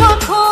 যখন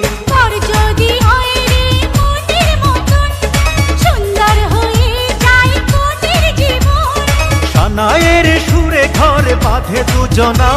সানায়ের সুরে ঘরে বাঁধে দুজনা।